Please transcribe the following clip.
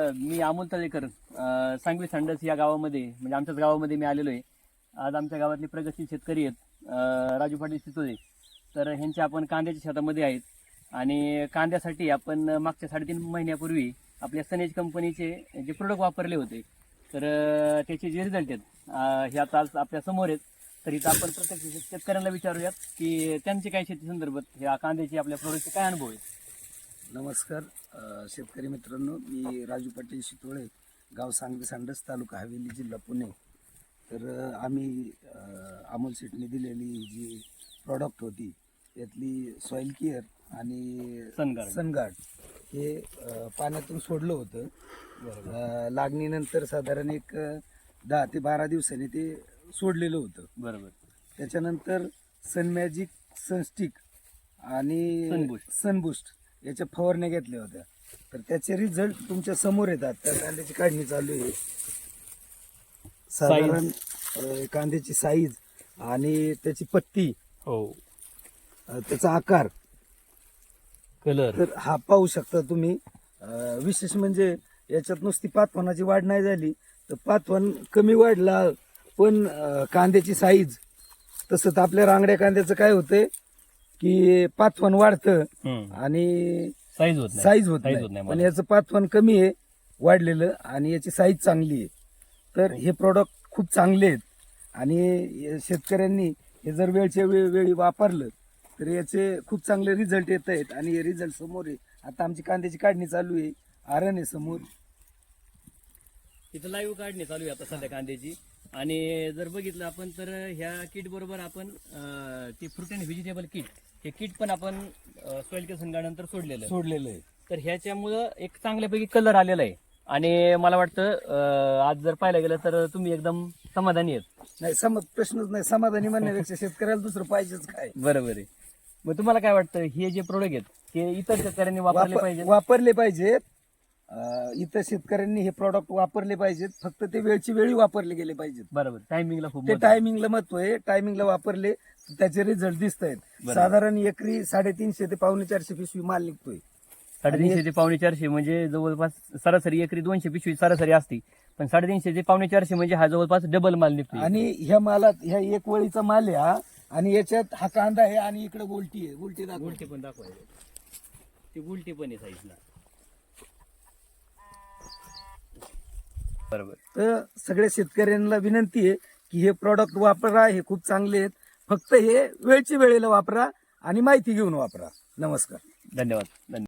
मी अमोल तळेकर सांगवी संडस या गावामध्ये म्हणजे आमच्याच गावामध्ये मी आलेलो आहे. आज आमच्या गावातले प्रगतशील शेतकरी आहेत राजू पाटील सितोळे तर ह्यांच्या आपण कांद्याच्या शेतामध्ये आहेत आणि कांद्यासाठी आपण मागच्या साडेतीन महिन्यापूर्वी आपल्या सनेज कंपनीचे जे प्रोडक्ट वापरले होते तर त्याचे जे रिझल्ट आहेत हे आता आज आपल्यासमोर आहेत. तर इथं आपण प्रत्येक शेतकऱ्यांना विचारूयात की त्यांचे काय शेती संदर्भात ह्या कांद्याचे आपल्या प्रोडक्टचे काय अनुभव आहेत. नमस्कार. शेतकरी मित्रांनो मी राजू पाटील शितोळे गाव सांगली सांडस तालुका हवेली जिल्हा पुणे. तर आम्ही अमोल शेटने दिलेली जी प्रॉडक्ट होती त्यातली सॉईल केअर आणि सनगार्ड. सनगार्ड हे पाण्यातून सोडलं होतं. लागणीनंतर साधारण एक दहा ते बारा दिवसांनी ते सोडलेलं होतं. बरोबर. त्याच्यानंतर सनमॅजिक सनस्टिक आणि सनबूस्ट. याच्या फवारण्या घेतल्या होत्या. तर त्याचे रिझल्ट तुमच्यासमोर येतात. त्या कांद्याची काढणी चालू आहे. साधारण अं, कांद्याची साईज आणि त्याची पत्ती हो. अं, त्याचा आकार. कलर तर हा पाहू शकता तुम्ही. अं, विशेष म्हणजे याच्यात नुसती पातवनाची वाढ नाही झाली. तर पातवण कमी वाढला पण अं, कांद्याची साईज तसं तर आपल्या रांगड्या कांद्याचं काय होतंय? की पातवण वाढतं आणि साईज होत साईज होत नाही. पण मला. याचं पातवण कमी आहे वाढलेलं आणि याची साईज चांगली आहे. तर हे प्रोडक्ट खूप चांगले आहेत. आणि हे शेतकऱ्यांनी हे जर वेळच्या वेळी वेळी वापरलं तर याचे खूप चांगले रिझल्ट येत आहेत. आणि हे रिझल्ट समोर आहे. आता आमची कांद्याची काढणी चालू आहे. आरण आहे समोर. इथं लाईव्ह काढणे चालू आहे आता सध्या कांद्याची. आणि जर बघितलं आपण तर ह्या किट बरोबर आपण अं, ते फ्रूट अँड व्हेजिटेबल किट हे किट पण आपण सॉइल केअर संघानंतर सोडलेलं आहे. सोडलेलं आहे. तर ह्याच्यामुळं एक चांगल्यापैकी कलर आलेला आहे. आणि मला वाटतं अं, आज जर पाहायला गेलं तर तुम्ही एकदम समाधानी आहेत. नाही सम प्रश्नच नाही समाधानी म्हणण्यापेक्षा शेतकऱ्याला दुसरं पाहिजेच काय? बरोबर आहे. मग तुम्हाला काय वाटतं हे जे प्रोडक्ट आहेत ते इतर शेतकऱ्यांनी वापरले वापर- पाहिजे वापरले पाहिजेत. इतर शेतकऱ्यांनी हे प्रॉडक्ट वापरले पाहिजेत. फक्त ते वेळची वेळी वापरले गेले पाहिजेत. बरोबर. टायमिंगला खूप ते महत्त्व आहे. टायमिंगला महत्त्व आहे. टायमिंगला वापरले तर त्याचे रिझल्ट दिसत आहेत बरोबर. साधारण एकरी साडेतीनशे ते पावणे चारशे पिशवी माल निघतोय. साडेतीनशे ते पावणे चारशे म्हणजे जवळपास सरासरी एकरी दोनशे पिशवी सरासरी असते. पण साडेतीनशे ते पावणे चारशे म्हणजे हा जवळपास डबल माल निघतो आणि ह्या मालात ह्या एक वळीचा माल आहे हा. आणि याच्यात हा कांदा आहे आणि इकडे गोलटी आहे. गोलटी दाखव. गुलटी पण दाखवायचे ती गुलटी पण आहे साईजला बरोबर. तर सगळ्या शेतकऱ्यांना विनंती आहे की हे प्रॉडक्ट वापरा हे खूप चांगले आहेत. फक्त हे वेळची वेळेला वापरा आणि माहिती घेऊन वापरा. नमस्कार. धन्यवाद. धन्यवाद.